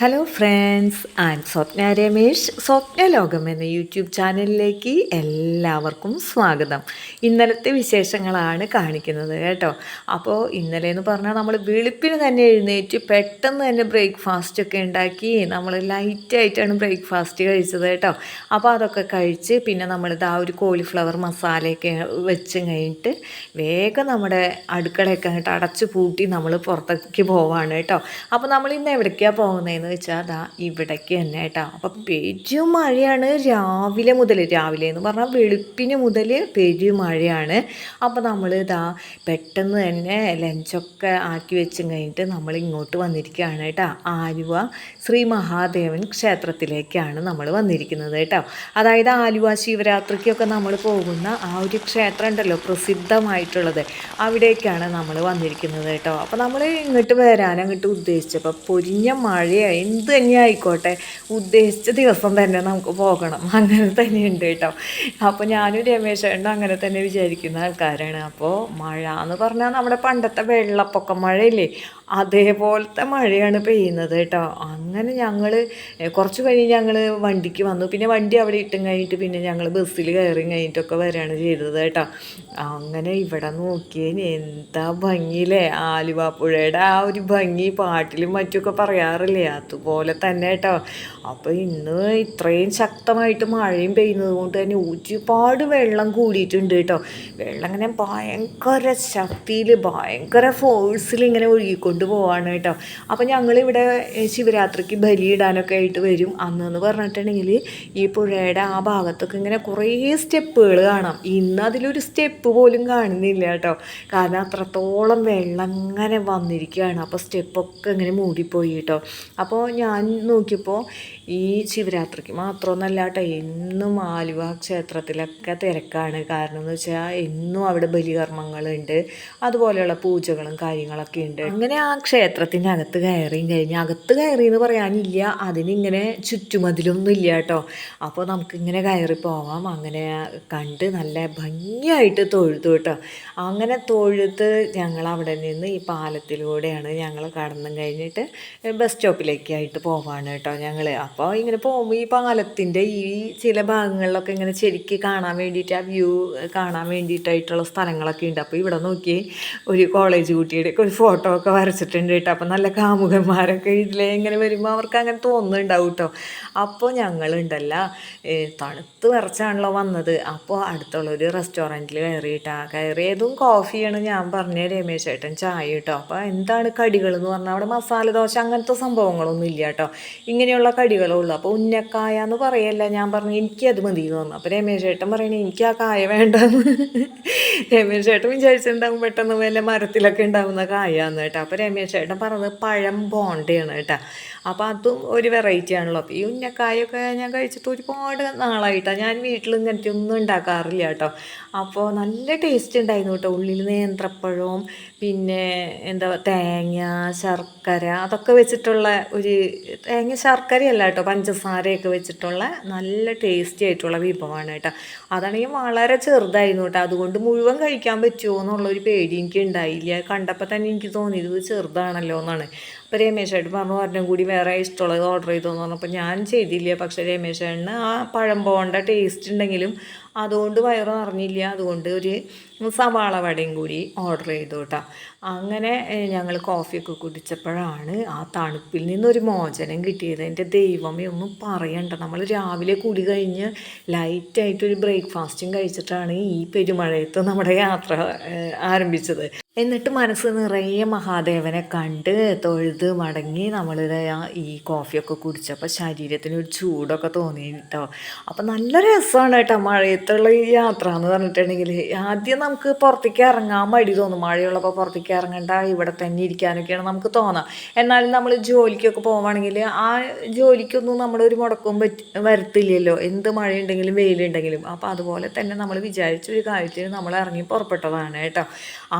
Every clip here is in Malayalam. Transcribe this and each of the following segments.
Hello friends and Swapna Ramesh Swapna ലോകം എന്ന യൂട്യൂബ് ചാനലിലേക്ക് എല്ലാവർക്കും സ്വാഗതം. ഇന്നലത്തെ വിശേഷങ്ങളാണ് കാണിക്കുന്നത് കേട്ടോ. അപ്പോൾ ഇന്നലെ എന്ന് പറഞ്ഞാൽ നമ്മൾ വെളുപ്പിന് തന്നെ എഴുന്നേറ്റ് പെട്ടെന്ന് തന്നെ ബ്രേക്ക്ഫാസ്റ്റ് ഒക്കെ ഉണ്ടാക്കി. നമ്മൾ ലൈറ്റായിട്ടാണ് ബ്രേക്ക്ഫാസ്റ്റ് കഴിച്ചത് കേട്ടോ. അപ്പോൾ അതൊക്കെ കഴിച്ച് പിന്നെ നമ്മളിത് ആ ഒരു കോളിഫ്ലവർ മസാലയൊക്കെ വെച്ച് കഴിഞ്ഞിട്ട് വേഗം നമ്മുടെ അടുക്കളയൊക്കെ അങ്ങോട്ട് അടച്ചു പൂട്ടി നമ്മൾ പുറത്തേക്ക് പോവാണ് കേട്ടോ. അപ്പോൾ നമ്മൾ ഇന്ന് എവിടേക്കാണ് പോകുന്നതെന്ന് വെച്ചാൽ അതാ ഇവിടേക്ക് തന്നെ കേട്ടോ അപ്പം പെരും മഴയാണ് രാവിലെ മുതൽ രാവിലെ എന്ന് പറഞ്ഞാൽ വെളുപ്പിന് മുതൽ പെരും മഴയാണ്. അപ്പോൾ നമ്മൾ ഇതാ പെട്ടെന്ന് തന്നെ ലഞ്ചൊക്കെ ആക്കി വെച്ചും കഴിഞ്ഞിട്ട് നമ്മൾ ഇങ്ങോട്ട് വന്നിരിക്കുകയാണ് കേട്ടോ ആലുവ ശ്രീ മഹാദേവൻ ക്ഷേത്രത്തിലേക്കാണ് നമ്മൾ വന്നിരിക്കുന്നത് കേട്ടോ അതായത് ആലുവ ശിവരാത്രിക്കൊക്കെ നമ്മൾ പോകുന്ന ആ ഒരു ക്ഷേത്രം ഉണ്ടല്ലോ പ്രസിദ്ധമായിട്ടുള്ളത്. അവിടേക്കാണ് നമ്മൾ വന്നിരിക്കുന്നത് കേട്ടോ അപ്പോൾ നമ്മൾ ഇങ്ങോട്ട് വരാൻ അങ്ങോട്ട് ഉദ്ദേശിച്ചപ്പോൾ പൊരിഞ്ഞ മഴയായി എന്ത് തന്നെ ആയിക്കോട്ടെ ഉദ്ദേശിച്ച ദിവസം തന്നെ നമുക്ക് പോകണം. അങ്ങനെ തന്നെ ഉണ്ട് കേട്ടോ. അപ്പോൾ ഞാനും രമേശേട്ടനും അങ്ങനെ തന്നെ വിചാരിക്കുന്ന ആൾക്കാരാണ്. അപ്പോൾ മഴ എന്ന് പറഞ്ഞാൽ നമ്മുടെ പണ്ടത്തെ വെള്ളപ്പൊക്കം മഴയില്ലേ? അതേപോലത്തെ മഴയാണ് പെയ്യുന്നത് കേട്ടോ. അങ്ങനെ ഞങ്ങൾ കുറച്ച് കഴിഞ്ഞ് ഞങ്ങൾ വണ്ടിക്ക് വന്നു. പിന്നെ വണ്ടി അവിടെ ഇട്ടും കഴിഞ്ഞിട്ട് പിന്നെ ഞങ്ങൾ ബസ്സിൽ കയറി കഴിഞ്ഞിട്ടൊക്കെ വരികയാണ് ചെയ്തത് കേട്ടോ. അങ്ങനെ ഇവിടെ നോക്കിയതിന് എന്താ ഭംഗിയില്ലേ? ആലുവ പുഴയുടെ ആ ഒരു ഭംഗി പാട്ടിലും മറ്റുമൊക്കെ പറയാറില്ലേ? അതുപോലെ തന്നെ കേട്ടോ. അപ്പോൾ ഇന്ന് ഇത്രയും ശക്തമായിട്ട് മഴയും പെയ്യുന്നത് കൊണ്ട് തന്നെ ഒരുപാട് വെള്ളം കൂടിയിട്ടുണ്ട് കേട്ടോ. വെള്ളം ഇങ്ങനെ ഭയങ്കര ശക്തിയിൽ ഭയങ്കര ഫോഴ്സിൽ ഇങ്ങനെ ഒഴുകിക്കൊണ്ട് പോവാണ് കേട്ടോ. അപ്പോൾ ഞങ്ങളിവിടെ ശിവരാത്രിക്ക് ബലിയിടാനൊക്കെ ആയിട്ട് വരും. അന്നെന്ന് പറഞ്ഞിട്ടുണ്ടെങ്കിൽ ഈ പുഴയുടെ ആ ഭാഗത്തൊക്കെ ഇങ്ങനെ കുറേ സ്റ്റെപ്പുകൾ കാണാം. ഇന്ന് അതിലൊരു സ്റ്റെപ്പ് പോലും കാണുന്നില്ല കേട്ടോ. കാരണം അത്രത്തോളം വെള്ളം ഇങ്ങനെ വന്നിരിക്കുകയാണ്. അപ്പോൾ സ്റ്റെപ്പൊക്കെ ഇങ്ങനെ മൂടിപ്പോയി കേട്ടോ. അപ്പോൾ ഞാൻ നോക്കിയപ്പോൾ ഈ ശിവരാത്രിക്ക് മാത്രമൊന്നല്ല കേട്ടോ എന്നും ആലുവ ക്ഷേത്രത്തിലൊക്കെ തിരക്കാണ്. കാരണം എന്ന് വെച്ചാൽ എന്നും അവിടെ ബലികർമ്മങ്ങളുണ്ട്. അതുപോലെയുള്ള പൂജകളും കാര്യങ്ങളൊക്കെ ഉണ്ട്. അങ്ങനെ ആ ക്ഷേത്രത്തിന്റെ അകത്ത് കയറിയും കഴിഞ്ഞ് അകത്ത് കയറി എന്ന് പറയാനില്ല. അതിനിങ്ങനെ ചുറ്റുമതിലൊന്നും ഇല്ല കേട്ടോ. അപ്പോൾ നമുക്കിങ്ങനെ കയറി പോവാം. അങ്ങനെ കണ്ട് നല്ല ഭംഗിയായിട്ട് തൊഴുതു കേട്ടോ. അങ്ങനെ തൊഴുത് ഞങ്ങൾ അവിടെ നിന്ന് ഈ പാലത്തിലൂടെയാണ് ഞങ്ങൾ കടന്നും കഴിഞ്ഞിട്ട് ബസ് സ്റ്റോപ്പിലേക്കായിട്ട് പോവാണ് കേട്ടോ ഞങ്ങൾ അപ്പോൾ ഇങ്ങനെ പോകുമ്പോൾ ഈ പാലത്തിന്റെ ഈ ചില ഭാഗങ്ങളിലൊക്കെ ഇങ്ങനെ ശരിക്ക് കാണാൻ വേണ്ടിയിട്ട് ആ വ്യൂ കാണാൻ വേണ്ടിയിട്ടായിട്ടുള്ള സ്ഥലങ്ങളൊക്കെ ഉണ്ട്. അപ്പോൾ ഇവിടെ നോക്കി ഒരു കോളേജ് കുട്ടിയുടെ ഒക്കെ ഒരു ഫോട്ടോ ഒക്കെ വരച്ചിട്ടുണ്ട് കേട്ടോ. അപ്പോൾ നല്ല കാമുകന്മാരൊക്കെ ഇതിലെ ഇങ്ങനെ വരുമ്പോൾ അവർക്ക് അങ്ങനെ തോന്നുന്നുണ്ടാവും കേട്ടോ അപ്പോൾ ഞങ്ങളുണ്ടല്ല തണുത്ത് വിറച്ചാണല്ലോ വന്നത്. അപ്പോൾ അടുത്തുള്ള ഒരു റെസ്റ്റോറന്റിൽ കയറിയിട്ടാ കയറിയതും കോഫിയാണ് ഞാൻ പറഞ്ഞ രമേശ് ചേട്ടൻ ചായ കേട്ടോ അപ്പോൾ എന്താണ് കടികൾ എന്ന് പറഞ്ഞാൽ അവിടെ മസാല ദോശ അങ്ങനത്തെ സംഭവങ്ങളൊന്നും ഇല്ല കേട്ടോ ഇങ്ങനെയുള്ള കടികളേ ഉള്ളൂ. അപ്പോൾ ഉന്നക്കായ എന്ന് പറയല്ല ഞാൻ പറഞ്ഞു എനിക്കത് മതി എന്ന് പറഞ്ഞു. അപ്പോൾ രമേശ് ചേട്ടൻ പറയണേ എനിക്ക് ആ കായ വേണ്ടെന്ന്. രമേശ് ചേട്ടൻ വിചാരിച്ചിട്ടുണ്ടാകും പെട്ടെന്ന് വല്ല മരത്തിലൊക്കെ ഉണ്ടാകുന്ന കായാന്ന് കേട്ടോ. അപ്പോൾ രമേശ് ചേട്ടൻ പറഞ്ഞത് പഴം ബോണ്ടയാണ് കേട്ടോ. അപ്പോൾ അതും ഒരു വെറൈറ്റി ആണല്ലോ. അപ്പോൾ ഈ ഉന്നക്കായൊക്കെ ഞാൻ കഴിച്ചിട്ട് ഒരുപാട് നാളായിട്ടാണ് ഞാൻ വീട്ടിൽ ഇങ്ങനത്തെ ഒന്നും ഉണ്ടാക്കാറില്ല കേട്ടോ. അപ്പോൾ നല്ല ടേസ്റ്റ് ഉണ്ടായിരുന്നു കേട്ടോ. ഉള്ളിൽ നേന്ത്രപ്പഴവും പിന്നെ എന്താ തേങ്ങ ശർക്കര അതൊക്കെ വെച്ചിട്ടുള്ള ഒരു തേങ്ങ ശർക്കരയല്ല കേട്ടോ. പഞ്ചസാരയൊക്കെ വെച്ചിട്ടുള്ള നല്ല ടേസ്റ്റി ആയിട്ടുള്ള വിഭവമാണ് കേട്ടോ. അതാണെങ്കിൽ വളരെ ചെറുതായിരുന്നു കേട്ടോ. അതുകൊണ്ട് മുഴുവൻ കഴിക്കാൻ പറ്റുമോ എന്നുള്ളൊരു പേടി എനിക്ക് ഉണ്ടായില്ല. കണ്ടപ്പോൾ തന്നെ എനിക്ക് തോന്നിയത് ചെറുതാണല്ലോ എന്നാണ്. അപ്പോൾ രമേശേട്ടൻ പറഞ്ഞു ഒരെണ്ണം കൂടി വേറെ ഇഷ്ടമുള്ളത് ഓർഡർ ചെയ്തു എന്ന് പറഞ്ഞപ്പോൾ ഞാൻ ചെയ്തില്ല. പക്ഷേ രമേശേട്ടന് ആ പഴം പോകേണ്ട ടേസ്റ്റ് ഉണ്ടെങ്കിലും അതുകൊണ്ട് വയറ് നിറഞ്ഞില്ല. അതുകൊണ്ട് ഒരു സവാള വടയും കൂടി ഓർഡർ ചെയ്തു കേട്ടോ. അങ്ങനെ ഞങ്ങൾ കോഫിയൊക്കെ കുടിച്ചപ്പോഴാണ് ആ തണുപ്പിൽ നിന്നൊരു മോചനം കിട്ടിയത്. എന്റെ ദൈവമേ ഒന്നും പറയണ്ട. നമ്മൾ രാവിലെ കൂടി കഴിഞ്ഞ് ലൈറ്റായിട്ടൊരു ബ്രേക്ക്ഫാസ്റ്റും കഴിച്ചിട്ടാണ് ഈ പെരുമഴയത്ത് നമ്മുടെ യാത്ര ആരംഭിച്ചത്. എന്നിട്ട് മനസ്സ് നിറയെ മഹാദേവനെ കണ്ട് തൊഴുത് മടങ്ങി നമ്മൾ ഈ കോഫിയൊക്കെ കുടിച്ചപ്പോൾ ശരീരത്തിന് ഒരു ചൂടൊക്കെ തോന്നി കേട്ടോ അപ്പം നല്ല രസമാണ് കേട്ടോ മഴയത്തുള്ള ഈ യാത്ര എന്ന് പറഞ്ഞിട്ടുണ്ടെങ്കിൽ ആദ്യം നമുക്ക് പുറത്തേക്ക് ഇറങ്ങാൻ മടി തോന്നും. മഴയുള്ളപ്പോൾ പുറത്തേക്ക് ഇറങ്ങണ്ട ഇവിടെ തന്നെ ഇരിക്കാനൊക്കെയാണ് നമുക്ക് തോന്നാം. എന്നാലും നമ്മൾ ജോലിക്കൊക്കെ പോവുകയാണെങ്കിൽ ആ ജോലിക്കൊന്നും നമ്മളൊരു മുടക്കവും പറ്റി വരത്തില്ലല്ലോ. എന്ത് മഴയുണ്ടെങ്കിലും വെയിലുണ്ടെങ്കിലും. അപ്പോൾ അതുപോലെ തന്നെ നമ്മൾ വിചാരിച്ചൊരു കാര്യത്തിൽ നമ്മൾ ഇറങ്ങി പുറപ്പെട്ടതാണ് കേട്ടോ.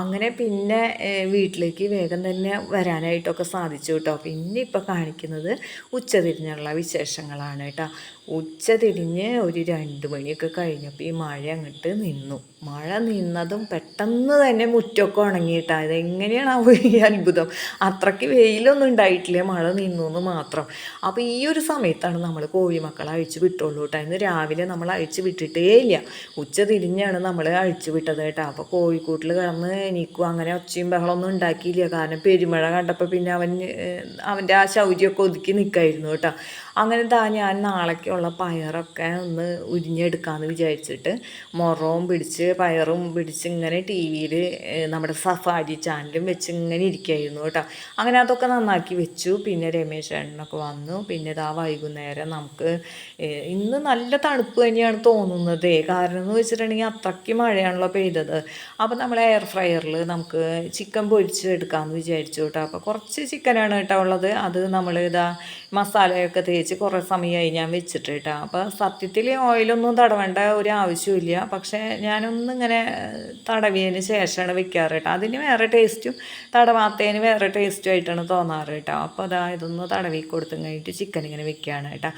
അങ്ങനെ പിന്നെ വീട്ടിലേക്ക് വേഗം തന്നെ വരാനായിട്ടൊക്കെ സാധിച്ചു കേട്ടോ പിന്നെ ഇപ്പോൾ കാണിക്കുന്നത് ഉച്ചതിരിഞ്ഞുള്ള വിശേഷങ്ങളാണ് കേട്ടോ. ഉച്ച തിരിഞ്ഞ് ഒരു രണ്ട് മണിയൊക്കെ കഴിഞ്ഞപ്പോൾ ഈ മഴ അങ്ങോട്ട് നിന്നു. മഴ നിന്നതും പെട്ടെന്ന് തന്നെ മുറ്റമൊക്കെ ഉണങ്ങിയിട്ടാ ഇതെങ്ങനെയാണ് ആ ഈ അത്ഭുതം? അത്രയ്ക്ക് വെയിലൊന്നും ഉണ്ടായിട്ടില്ല. മഴ നിന്നു എന്ന് മാത്രം. അപ്പോൾ ഈ ഒരു സമയത്താണ് നമ്മൾ കോഴിമക്കളെ അഴിച്ചു വിട്ടുള്ളൂ കേട്ടോ. ഇന്ന് രാവിലെ നമ്മൾ അഴിച്ചു വിട്ടിട്ടേ ഇല്ല ഉച്ച തിരിഞ്ഞാണ് നമ്മൾ അഴിച്ചു വിട്ടത് കേട്ടോ. അപ്പോൾ കോഴിക്കൂട്ടിൽ കിടന്ന് എനിക്കും അങ്ങനെ ഒച്ചയും ബഹളമൊന്നും ഉണ്ടാക്കിയില്ല. കാരണം പെരുമഴ കണ്ടപ്പോൾ പിന്നെ അവൻ അവന്റെ ആ ശൗര്യമൊക്കെ ഒതുക്കി നിൽക്കായിരുന്നു കേട്ടോ. അങ്ങനെ താ ഞാൻ നാളേക്കുള്ള പയറൊക്കെ ഒന്ന് ഉരിഞ്ഞെടുക്കാമെന്ന് വിചാരിച്ചിട്ട് മുറവും പിടിച്ച് പയറും പിടിച്ച് ഇങ്ങനെ ടി വിയിൽ നമ്മുടെ സഫാരി ചാനലും വെച്ച് ഇങ്ങനെ ഇരിക്കുകയായിരുന്നു കേട്ടോ. അങ്ങനെ അതൊക്കെ നന്നാക്കി വെച്ചു. പിന്നെ രമേശ് ചേട്ടനൊക്കെ വന്നു. പിന്നെ ഇതാ വൈകുന്നേരം നമുക്ക് ഇന്ന് നല്ല തണുപ്പ് തന്നെയാണ് തോന്നുന്നത്. കാരണം എന്ന് വെച്ചിട്ടുണ്ടെങ്കിൽ അത്രയ്ക്ക് മഴയാണല്ലോ പെയ്തത്. അപ്പോൾ നമ്മൾ എയർ ഫ്രയറിൽ നമുക്ക് ചിക്കൻ പൊരിച്ച് എടുക്കാമെന്ന് വിചാരിച്ചു കേട്ടോ. അപ്പോൾ കുറച്ച് ചിക്കനാണ് കേട്ടോ ഉള്ളത്. അത് നമ്മൾ ഇതാ മസാലയൊക്കെ തേച്ച് കുറേ സമയമായി ഞാൻ വെച്ചിട്ട് കേട്ടോ. അപ്പോൾ സത്യത്തിൽ ഓയിലൊന്നും തടവേണ്ട ഒരു ആവശ്യമില്ല പക്ഷേ ഞാനൊന്നും ഇങ്ങനെ തടവിയതിന് ശേഷമാണ് വെക്കാറ് കേട്ടോ. അതിന് വേറെ ടേസ്റ്റും തടവാത്തതിന് വേറെ ടേസ്റ്റും ആയിട്ടാണ് തോന്നാറ് കേട്ടോ. അപ്പോൾ അതാ ഇതൊന്ന് തടവി കൊടുത്തും കഴിഞ്ഞിട്ട് ചിക്കൻ ഇങ്ങനെ വെക്കുകയാണ് കേട്ടോ.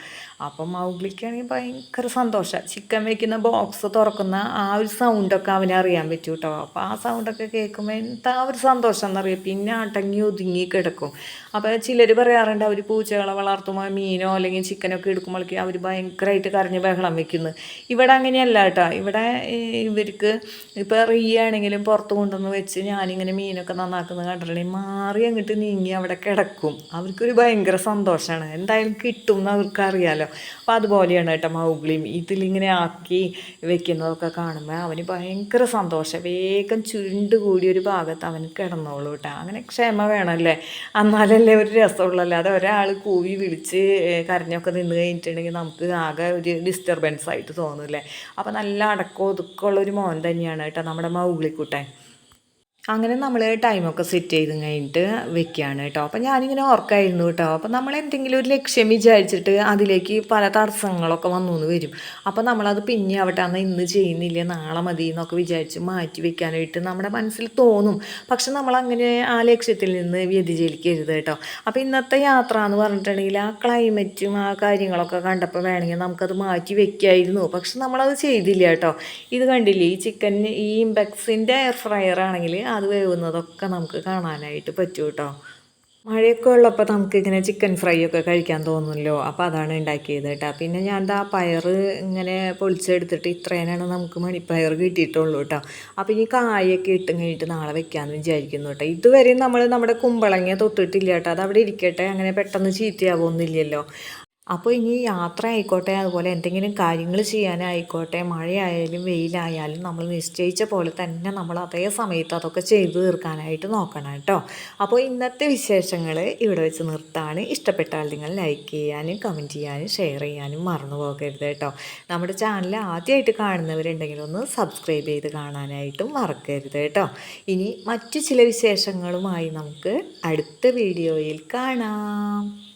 അപ്പം മൗഗ്ലിക്കാണെങ്കിൽ ഭയങ്കര സന്തോഷമാണ് ചിക്കൻ വെക്കുന്ന ബോക്സ് തുറക്കുന്ന ആ ഒരു സൗണ്ടൊക്കെ അവനെ അറിയാൻ പറ്റും കേട്ടോ. അപ്പോൾ ആ സൗണ്ടൊക്കെ കേൾക്കുമ്പോൾ എന്താ ഒരു സന്തോഷം എന്നറിയാം പിന്നെ അടങ്ങി ഒതുങ്ങി കിടക്കും. അപ്പോൾ ചിലർ പറയാറുണ്ട് അവർ പൂച്ചകളെ വളർത്തുമ്പോൾ മീനോ അല്ലെങ്കിൽ ചിക്കനൊക്കെ എടുക്കുമ്പോഴേക്ക് അവർ ഭയങ്കരമായിട്ട് കരഞ്ഞ് ബഹളം വെക്കുന്നു. ഇവിടെ അങ്ങനെയല്ല കേട്ടോ. ഇവിടെ ഇവർക്ക് ഇപ്പോൾ റീയാണെങ്കിലും പുറത്ത് കൊണ്ടുവന്ന് വെച്ച് ഞാനിങ്ങനെ മീനൊക്കെ നന്നാക്കുന്നത് കണ്ടിട്ടുണ്ടെങ്കിൽ മാറി അങ്ങോട്ട് നീങ്ങി അവിടെ കിടക്കും. അവർക്കൊരു ഭയങ്കര സന്തോഷമാണ്. എന്തായാലും കിട്ടും എന്ന് അവർക്ക് അറിയാമല്ലോ അപ്പോൾ അതുപോലെയാണ് കേട്ടോ മൗഗ്ലിയും. ഇതിലിങ്ങനെ ആക്കി വെക്കുന്നതൊക്കെ കാണുമ്പോൾ അവന് ഭയങ്കര സന്തോഷം. വേഗം ചുരുണ്ട് കൂടിയൊരു ഭാഗത്ത് അവന് കിടന്നോളൂ കേട്ടോ. അങ്ങനെ ക്ഷമ വേണമല്ലേ? എന്നാലല്ലേ ഒരു രസമുള്ളൂ. അല്ലാതെ ഒരാൾ കൂവി വിളിച്ച് കരഞ്ഞൊക്കെ നിന്ന് കഴിഞ്ഞിട്ടുണ്ടെങ്കിൽ നമുക്ക് ആകെ ഒരു ഡിസ്റ്റർബൻസ് ആയിട്ട് തോന്നില്ലേ അപ്പോൾ നല്ല അടക്കം ഒതുക്കമുള്ള ഒരു മോൻ തന്നെയാണ് കേട്ടോ നമ്മുടെ മൗഗ്ലിക്കുട്ടൻ അങ്ങനെ നമ്മൾ ടൈമൊക്കെ സെറ്റ് ചെയ്ത് കഴിഞ്ഞിട്ട് വെക്കുകയാണ് കേട്ടോ അപ്പം ഞാനിങ്ങനെ ഓർക്കായിരുന്നു കേട്ടോ അപ്പം നമ്മൾ എന്തെങ്കിലും ഒരു ലക്ഷ്യം വിചാരിച്ചിട്ട് അതിലേക്ക് പല തടസ്സങ്ങളൊക്കെ വന്നു എന്ന് വരും. അപ്പം നമ്മളത് പിന്നെ ആവട്ടെ അന്ന് ഇന്ന് ചെയ്യുന്നില്ല നാളെ മതി എന്നൊക്കെ വിചാരിച്ച് മാറ്റി വെക്കാനായിട്ട് നമ്മുടെ മനസ്സിൽ തോന്നും. പക്ഷെ നമ്മൾ അങ്ങനെ ആ ലക്ഷ്യത്തിൽ നിന്ന് വ്യതിചലിക്കരുത് കേട്ടോ അപ്പോൾ ഇന്നത്തെ യാത്ര എന്ന് പറഞ്ഞിട്ടുണ്ടെങ്കിൽ ആ ക്ലൈമറ്റും ആ കാര്യങ്ങളൊക്കെ കണ്ടപ്പോൾ വേണമെങ്കിൽ നമുക്കത് മാറ്റി വെക്കായിരുന്നു. പക്ഷെ നമ്മളത് ചെയ്തില്ല കേട്ടോ ഇത് കണ്ടില്ലേ ഈ ചിക്കൻ ഈ ഇമ്പെക്സിന്റെ എയർ ഫ്രയർ ആണെങ്കിൽ അത് വേവുന്നതൊക്കെ നമുക്ക് കാണാനായിട്ട് പറ്റും കേട്ടോ മഴയൊക്കെ ഉള്ളപ്പോൾ നമുക്കിങ്ങനെ ചിക്കൻ ഫ്രൈ ഒക്കെ കഴിക്കാൻ തോന്നുമല്ലോ അപ്പോൾ അതാണ് ഉണ്ടാക്കിയത് കേട്ടോ പിന്നെ ഞാൻ ദാ പയർ ഇങ്ങനെ പൊളിച്ചെടുത്തിട്ട് ഇത്രേനാണ് നമുക്ക് മണിപ്പയർ കിട്ടിയിട്ടുള്ളൂ കേട്ടോ അപ്പോൾ ഇനി കായൊക്കെ ഇട്ടും കഴിഞ്ഞിട്ട് നാളെ വെക്കാമെന്ന് വിചാരിക്കുന്നു കേട്ടോ ഇതുവരെയും നമ്മൾ നമ്മുടെ കുമ്പളങ്ങ തൊട്ടിട്ടില്ല കേട്ടോ അത് അവിടെ ഇരിക്കട്ടെ. അങ്ങനെ പെട്ടെന്ന് ചീത്തയാവുന്നില്ലല്ലോ അപ്പോൾ ഇനി യാത്ര ആയിക്കോട്ടെ അതുപോലെ എന്തെങ്കിലും കാര്യങ്ങൾ ചെയ്യാനായിക്കോട്ടെ മഴയായാലും വെയിലായാലും നമ്മൾ നിശ്ചയിച്ച പോലെ തന്നെ നമ്മൾ അതേ സമയത്ത് അതൊക്കെ ചെയ്തു തീർക്കാനായിട്ട് നോക്കണം കേട്ടോ. അപ്പോൾ ഇന്നത്തെ വിശേഷങ്ങൾ ഇവിടെ വെച്ച് നിർത്താണ്. ഇഷ്ടപ്പെട്ടാൽ നിങ്ങൾ ലൈക്ക് ചെയ്യാനും കമന്റ് ചെയ്യാനും ഷെയർ ചെയ്യാനും മറന്നു പോകരുത് കേട്ടോ. നമ്മുടെ ചാനൽ ആദ്യമായിട്ട് കാണുന്നവരുണ്ടെങ്കിൽ ഒന്ന് സബ്സ്ക്രൈബ് ചെയ്ത് കാണാനായിട്ടും മറക്കരുത് കേട്ടോ. ഇനി മറ്റു ചില വിശേഷങ്ങളുമായി നമുക്ക് അടുത്ത വീഡിയോയിൽ കാണാം.